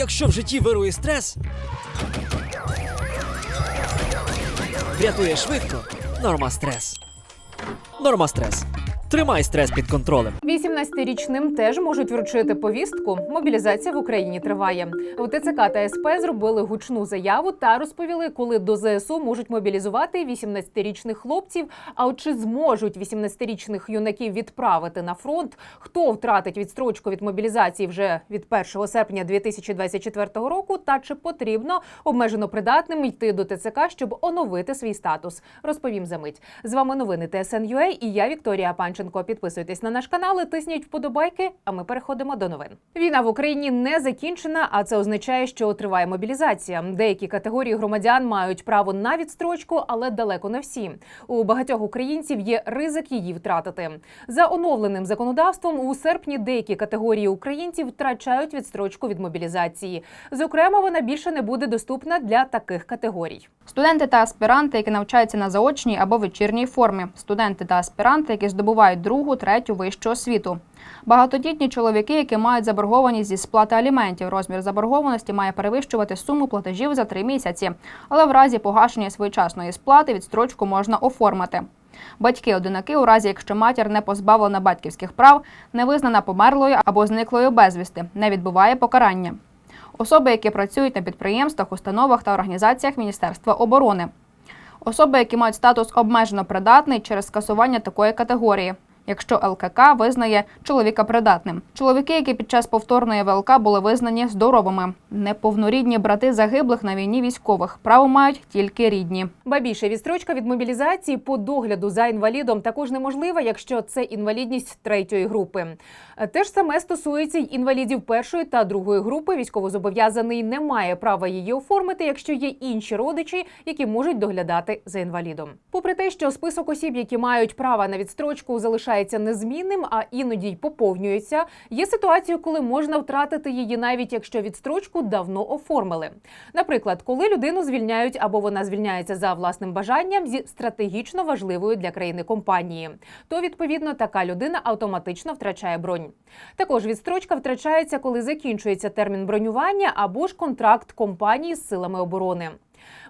Якщо в житті вирує стрес, врятує швидко. Норма стрес. Норма стрес. Тримай стрес під контролем. 18-річним теж можуть вручити повістку. Мобілізація в Україні триває. В ТЦК та СП зробили гучну заяву та розповіли, коли до ЗСУ можуть мобілізувати 18-річних хлопців. А от чи зможуть 18-річних юнаків відправити на фронт? Хто втратить відстрочку від мобілізації вже від 1 серпня 2024 року? Та чи потрібно обмежено придатним йти до ТЦК, щоб оновити свій статус? Розповім за мить. З вами новини ТСН.UA і я Вікторія Панченко. Підписуйтесь на наш канал, і тисніть вподобайки. А ми переходимо до новин. Війна в Україні не закінчена, а це означає, що триває мобілізація. Деякі категорії громадян мають право на відстрочку, але далеко не всі. У багатьох українців є ризик її втратити. За оновленим законодавством у серпні деякі категорії українців втрачають відстрочку від мобілізації. Зокрема, вона більше не буде доступна для таких категорій. Студенти та аспіранти, які навчаються на заочній або вечірній формі, студенти та аспіранти, які здобувають другу, третю вищу освіту. Багатодітні чоловіки, які мають заборгованість зі сплати аліментів. Розмір заборгованості має перевищувати суму платежів за три місяці, але в разі погашення своєчасної сплати відстрочку можна оформити. Батьки-одинаки, у разі якщо матір не позбавлена батьківських прав, не визнана померлою або зниклою безвісти, не відбуває покарання. Особи, які працюють на підприємствах, установах та організаціях Міністерства оборони. Особи, які мають статус обмежено придатний через скасування такої категорії, якщо ЛКК визнає чоловіка придатним. Чоловіки, які під час повторної ВЛК були визнані здоровими, неповнорідні брати загиблих на війні військових. Право мають тільки рідні. Ба більше відстрочка від мобілізації по догляду за інвалідом також неможлива, якщо це інвалідність третьої групи. Те ж саме стосується й інвалідів першої та другої групи. Військовозобов'язаний не має права її оформити, якщо є інші родичі, які можуть доглядати за інвалідом. Попри те, що список осіб, які мають право на відстрочку, залишається незмінним, а іноді й поповнюється. Є ситуації, коли можна втратити її, навіть якщо відстрочку давно оформили. Наприклад, коли людину звільняють або вона звільняється за власним бажанням зі стратегічно важливої для країни компанії, то відповідно така людина автоматично втрачає бронь. Також відстрочка втрачається, коли закінчується термін бронювання або ж контракт компанії з силами оборони.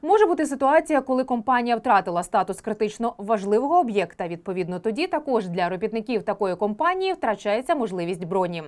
Може бути ситуація, коли компанія втратила статус критично важливого об'єкта. Відповідно, тоді також для робітників такої компанії втрачається можливість броні.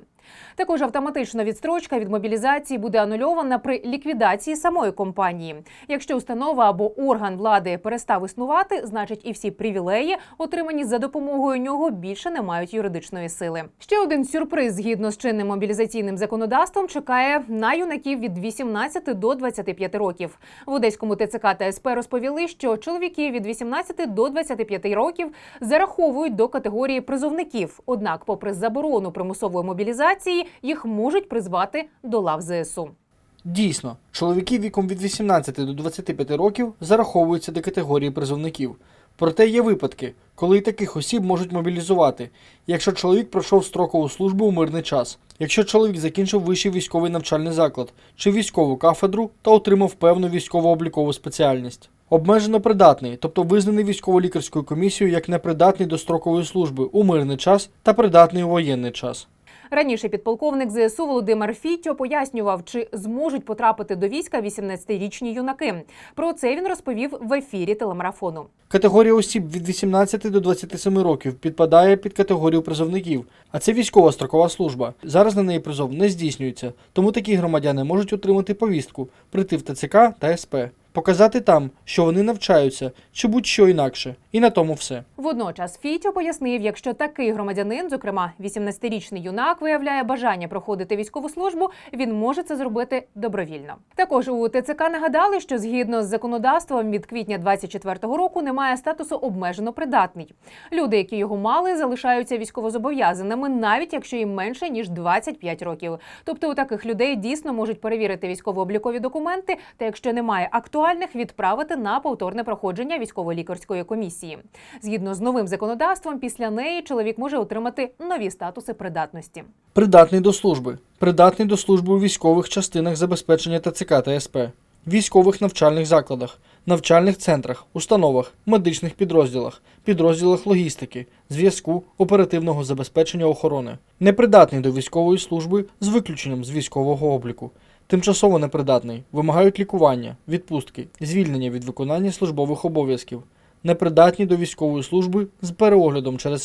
Також автоматично відстрочка від мобілізації буде анульована при ліквідації самої компанії. Якщо установа або орган влади перестав існувати, значить і всі привілеї, отримані за допомогою нього, більше не мають юридичної сили. Ще один сюрприз згідно з чинним мобілізаційним законодавством чекає на юнаків від 18 до 25 років. В Одеському ТЦК та СП розповіли, що чоловіки від 18 до 25 років зараховують до категорії призовників. Однак, попри заборону примусової мобілізації, їх можуть призвати до лав ЗСУ. Дійсно, чоловіки віком від 18 до 25 років зараховуються до категорії призовників. Проте є випадки, коли і таких осіб можуть мобілізувати, якщо чоловік пройшов строкову службу у мирний час, якщо чоловік закінчив вищий військовий навчальний заклад чи військову кафедру та отримав певну військово-облікову спеціальність. Обмежено придатний, тобто визнаний військово-лікарською комісією як непридатний до строкової служби у мирний час та придатний у воєнний час. Раніше підполковник ЗСУ Володимир Фітьо пояснював, чи зможуть потрапити до війська 18-річні юнаки. Про це він розповів в ефірі телемарафону. Категорія осіб від 18 до 27 років підпадає під категорію призовників, а це військова строкова служба. Зараз на неї призов не здійснюється, тому такі громадяни можуть отримати повістку, прийти в ТЦК та СП, показати там, що вони навчаються, чи будь-що інакше, і на тому все. Водночас Фітьо пояснив, якщо такий громадянин, зокрема 18-річний юнак, виявляє бажання проходити військову службу, він може це зробити добровільно. Також у ТЦК нагадали, що згідно з законодавством від квітня 24-го року немає статусу обмежено придатний. Люди, які його мали, залишаються військовозобов'язаними, навіть якщо їм менше ніж 25 років. Тобто у таких людей дійсно можуть перевірити військово-облікові документи, та якщо немає актуальних, відправити на повторне проходження військово-лікарської комісії. Згідно з новим законодавством, після неї чоловік може отримати нові статуси придатності. Придатний до служби. Придатний до служби у військових частинах забезпечення ТЦК та СП, військових навчальних закладах, навчальних центрах, установах, медичних підрозділах, підрозділах логістики, зв'язку, оперативного забезпечення охорони. Непридатний до військової служби з виключенням з військового обліку. тимчасово непридатний, вимагають лікування, відпустки, звільнення від виконання службових обов'язків, непридатні до військової служби з переоглядом через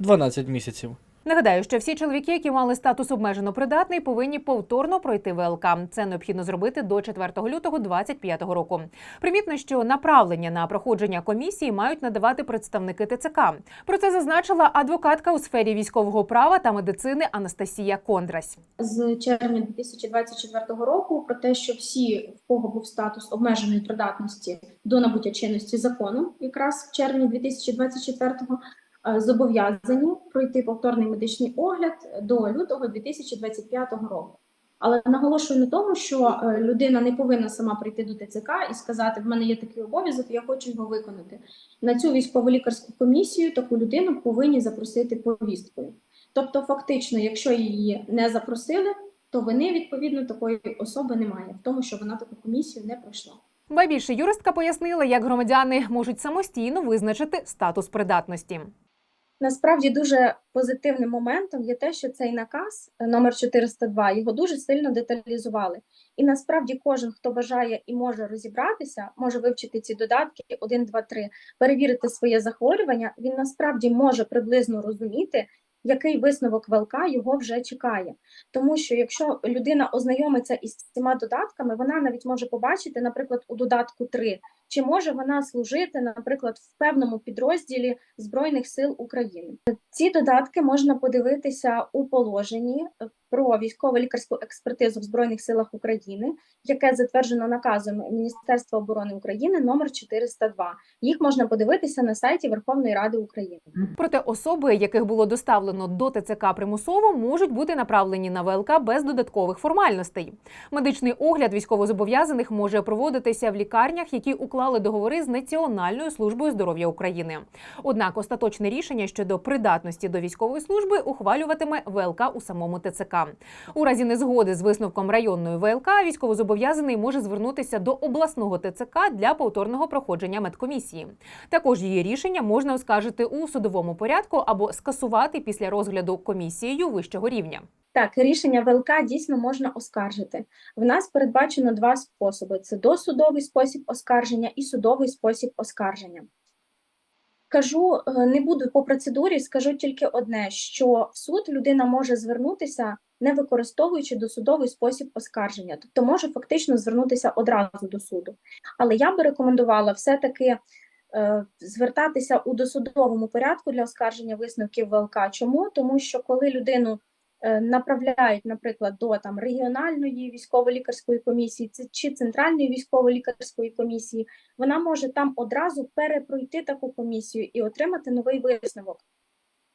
6-12 місяців. Нагадаю, що всі чоловіки, які мали статус обмежено придатний, повинні повторно пройти ВЛК. Це необхідно зробити до 4 лютого 2025 року. Примітно, що направлення на проходження комісії мають надавати представники ТЦК. Про це зазначила адвокатка у сфері військового права та медицини Анастасія Кондрась. з червня 2024 року про те, що всі, в кого був статус обмеженої придатності до набуття чинності закону, якраз в червні 2024-го, е, зобов'язані пройти повторний медичний огляд до лютого 2025 року. Але наголошую на тому, що е, людина не повинна сама прийти до ТЦК і сказати: в мене є такий обов'язок, я хочу його виконати. На цю військово-лікарську комісію таку людину повинні запросити повісткою. Тобто, фактично, якщо її не запросили, то вини відповідно такої особи немає в тому, що вона таку комісію не пройшла. Ба більше юристка пояснила, як громадяни можуть самостійно визначити статус придатності. Насправді дуже позитивним моментом є те, що цей наказ е, номер 402, його дуже сильно деталізували. І насправді кожен, хто бажає і може розібратися, може вивчити ці додатки 1, 2, 3, перевірити своє захворювання, він насправді може приблизно розуміти, який висновок ВЛК його вже чекає. Тому що якщо людина ознайомиться із цими додатками, вона навіть може побачити, наприклад, у додатку 3, чи може вона служити, наприклад, в певному підрозділі Збройних сил України. Ці додатки можна подивитися у положенні е, про військово-лікарську експертизу в Збройних силах України, яке затверджено наказом Міністерства оборони України номер 402. Їх можна подивитися на сайті Верховної Ради України. Проте особи, яких було доставлено до ТЦК примусово, можуть бути направлені на ВЛК без додаткових формальностей. Медичний огляд військовозобов'язаних може проводитися в лікарнях, які уклали договори з Національною службою здоров'я України. Однак остаточне рішення щодо придатності до військової служби ухвалюватиме ВЛК у самому ТЦК. У разі незгоди з висновком районної ВЛК військовозобов'язаний може звернутися до обласного ТЦК для повторного проходження медкомісії. Також її рішення можна оскаржити у судовому порядку або скасувати після розгляду комісією вищого рівня. Так, рішення ВЛК дійсно можна оскаржити. В нас передбачено два способи: це досудовий спосіб оскарження і судовий спосіб оскарження. Кажу, е, не буду по процедурі, скажу тільки одне: що в суд людина може звернутися, не використовуючи досудовий спосіб оскарження, тобто може фактично звернутися одразу до суду. Але я би рекомендувала все-таки е, звертатися у досудовому порядку для оскарження висновків ВЛК. Чому? Тому що коли людину направляють, наприклад, до там регіональної військово-лікарської комісії чи центральної військово-лікарської комісії, вона може там одразу перепройти таку комісію і отримати новий висновок.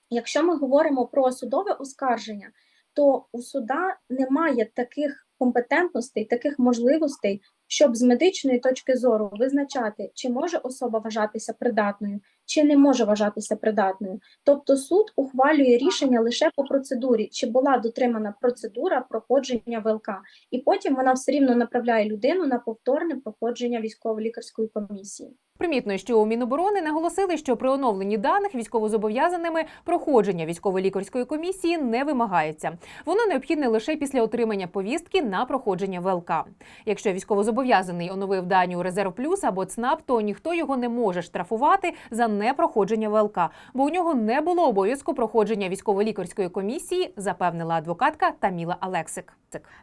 Якщо ми говоримо про судове оскарження, то у суда немає таких компетентностей, таких можливостей, щоб з медичної точки зору визначати, чи може особа вважатися придатною, чи не може вважатися придатною. Тобто суд ухвалює рішення лише по процедурі, чи була дотримана процедура проходження ВЛК, і потім вона все рівно направляє людину на повторне проходження військово-лікарської комісії. Примітно, що у Міноборони наголосили, що при оновленні даних військовозобов'язаними проходження військово-лікарської комісії не вимагається. Воно необхідне лише після отримання повістки на проходження ВЛК. Якщо військовозобов'язаний оновив дані у резерв плюс або ЦНАП, то ніхто його не може штрафувати за непроходження ВЛК, бо у нього не було обов'язку проходження військово-лікарської комісії, запевнила адвокатка Таміла Алексик.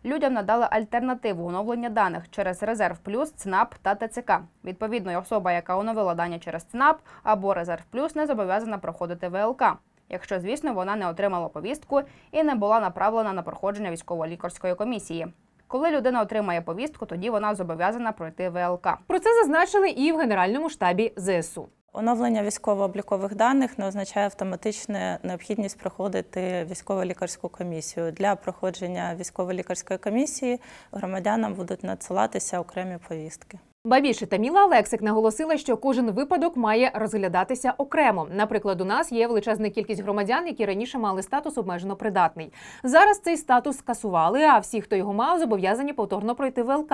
Людям надали альтернативу оновлення даних через Резерв Плюс, ЦНАП та ТЦК. Відповідно, особа, яка оновила дані через ЦНАП або Резерв Плюс, не зобов'язана проходити ВЛК. Якщо, звісно, вона не отримала повістку і не була направлена на проходження військово-лікарської комісії. Коли людина отримає повістку, тоді вона зобов'язана пройти ВЛК. Про це зазначили і в Генеральному штабі ЗСУ. Оновлення військово-облікових даних не означає автоматичну необхідність проходити військово-лікарську комісію. Для проходження військово-лікарської комісії громадянам будуть надсилатися окремі повістки. Ба більше Таміла Алексик наголосила, що кожен випадок має розглядатися окремо. Наприклад, у нас є величезна кількість громадян, які раніше мали статус обмежено придатний. Зараз цей статус скасували, а всі, хто його мав, зобов'язані повторно пройти ВЛК.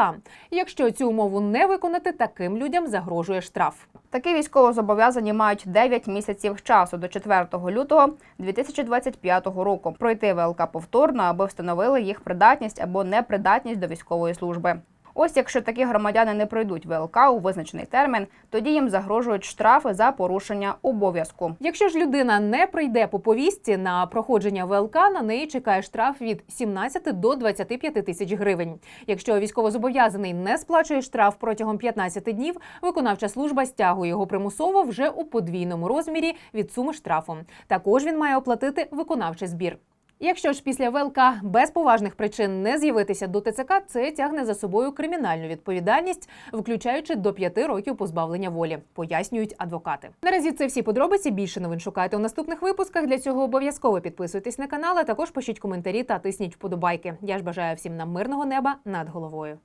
Якщо цю умову не виконати, таким людям загрожує штраф. Такі військовозобов'язані мають 9 місяців часу до 4 лютого 2025 року пройти ВЛК повторно, аби встановили їх придатність або непридатність до військової служби. Ось якщо такі громадяни не пройдуть ВЛК у визначений термін, тоді їм загрожують штрафи за порушення обов'язку. Якщо ж людина не прийде по повістці на проходження ВЛК, на неї чекає штраф від 17 до 25 тисяч гривень. Якщо військовозобов'язаний не сплачує штраф протягом 15 днів, виконавча служба стягує його примусово вже у подвійному розмірі від суми штрафу. Також він має оплатити виконавчий збір. Якщо ж після ВЛК без поважних причин не з'явитися до ТЦК, це тягне за собою кримінальну відповідальність, включаючи до п'яти років позбавлення волі, пояснюють адвокати. Наразі це всі подробиці. Більше новин шукайте у наступних випусках. Для цього обов'язково підписуйтесь на канал, а також пишіть коментарі та тисніть вподобайки. Я ж бажаю всім нам мирного неба над головою.